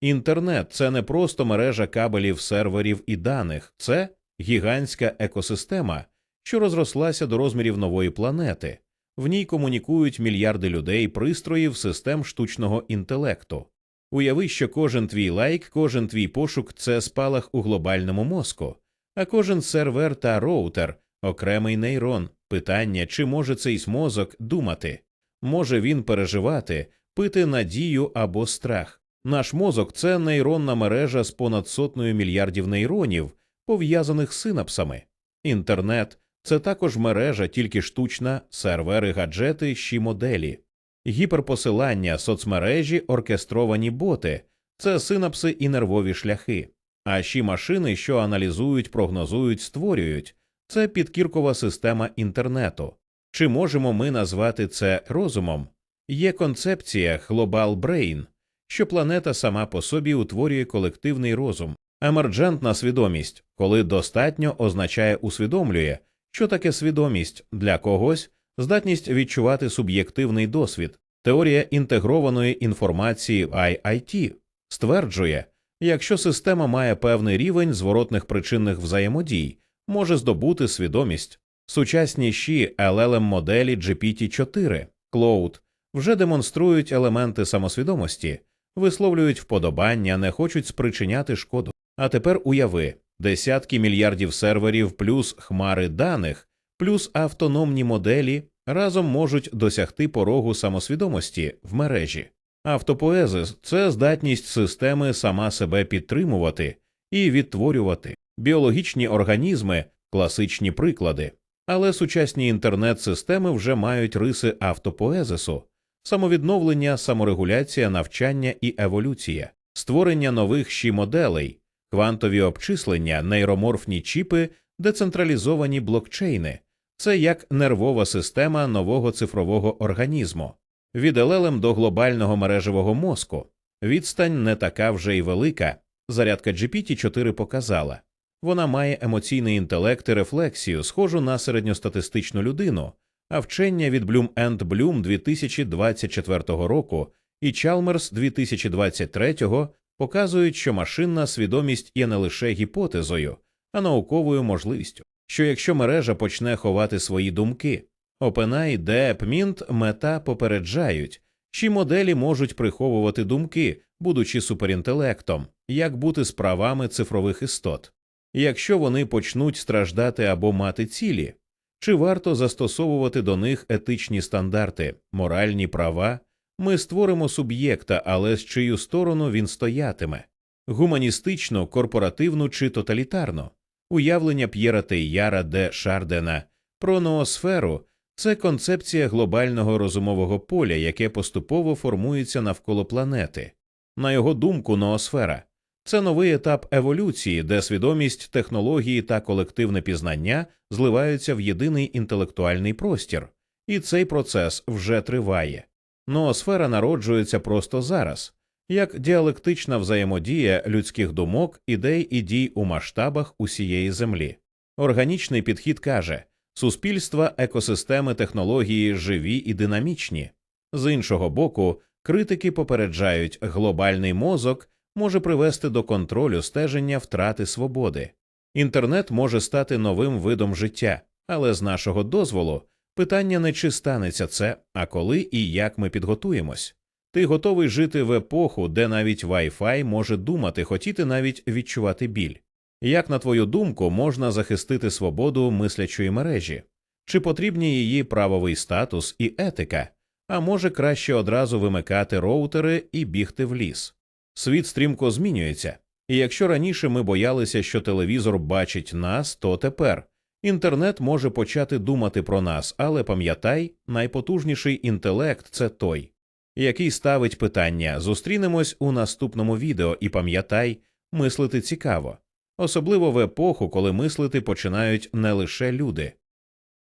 Інтернет це не просто мережа кабелів, серверів і даних, це гігантська екосистема, що розрослася до розмірів нової планети. В ній комунікують мільярди людей, пристроїв, систем штучного інтелекту. Уяви, що кожен твій лайк, кожен твій пошук це спалах у глобальному мозку, а кожен сервер та роутер окремий нейрон. Питання, чи може цей мозок думати, може він переживати, пити надію або страх. Наш мозок це нейронна мережа з понад сотнею мільярдів нейронів, пов'язаних з синапсами. Інтернет це також мережа, тільки штучна, сервери, гаджети, щі моделі. Гіперпосилання, соцмережі, оркестровані боти це синапси і нервові шляхи. А ще машини, що аналізують, прогнозують, створюють це підкіркова система інтернету. Чи можемо ми назвати це розумом? Є концепція Global Brain, що планета сама по собі утворює колективний розум, емерджентна свідомість, коли достатньо означає усвідомлює, що таке свідомість для когось здатність відчувати суб'єктивний досвід. Теорія інтегрованої інформації IIT стверджує, якщо система має певний рівень зворотних причинних взаємодій, може здобути свідомість. Сучасні щі LLM моделі GPT-4 Cloud вже демонструють елементи самосвідомості, висловлюють вподобання, не хочуть спричиняти шкоду. А тепер уяви десятки мільярдів серверів, плюс хмари даних, плюс автономні моделі разом можуть досягти порогу самосвідомості в мережі. Автопоезис це здатність системи сама себе підтримувати і відтворювати біологічні організми, класичні приклади. Але сучасні інтернет-системи вже мають риси автопоезису, самовідновлення, саморегуляція, навчання і еволюція, створення нових щі моделей, квантові обчислення, нейроморфні чіпи, децентралізовані блокчейни це як нервова система нового цифрового організму. Від елелем до глобального мережевого мозку відстань не така вже й велика. Зарядка GPT-4 показала. Вона має емоційний інтелект і рефлексію, схожу на середньостатистичну людину, а вчення від Bloom and Bloom 2024 року і Chalmers 2023 показують, що машинна свідомість є не лише гіпотезою, а науковою можливістю, що якщо мережа почне ховати свої думки, OpenAI, Deep, Mint, Meta попереджають, чи моделі можуть приховувати думки, будучи суперінтелектом, як бути з правами цифрових істот. Якщо вони почнуть страждати або мати цілі, чи варто застосовувати до них етичні стандарти, моральні права, ми створимо суб'єкта, але з чию сторону він стоятиме гуманістично, корпоративну чи тоталітарно. Уявлення П'єра Тейяра де Шардена про ноосферу це концепція глобального розумового поля, яке поступово формується навколо планети. На його думку, ноосфера це новий етап еволюції, де свідомість, технології та колективне пізнання зливаються в єдиний інтелектуальний простір, і цей процес вже триває. Ноосфера народжується просто зараз, як діалектична взаємодія людських думок, ідей і дій у масштабах усієї землі. Органічний підхід каже суспільства, екосистеми, технології живі і динамічні. З іншого боку, критики попереджають, глобальний мозок може привести до контролю стеження втрати свободи. Інтернет може стати новим видом життя, але з нашого дозволу питання не чи станеться це, а коли і як ми підготуємось. Ти готовий жити в епоху, де навіть Wi-Fi може думати, хотіти навіть відчувати біль. Як, на твою думку, можна захистити свободу мислячої мережі? Чи потрібні її правовий статус і етика, а може краще одразу вимикати роутери і бігти в ліс? Світ стрімко змінюється, і якщо раніше ми боялися, що телевізор бачить нас, то тепер. Інтернет може почати думати про нас, але пам'ятай, найпотужніший інтелект це той, який ставить питання. Зустрінемось у наступному відео і пам'ятай, мислити цікаво, особливо в епоху, коли мислити починають не лише люди,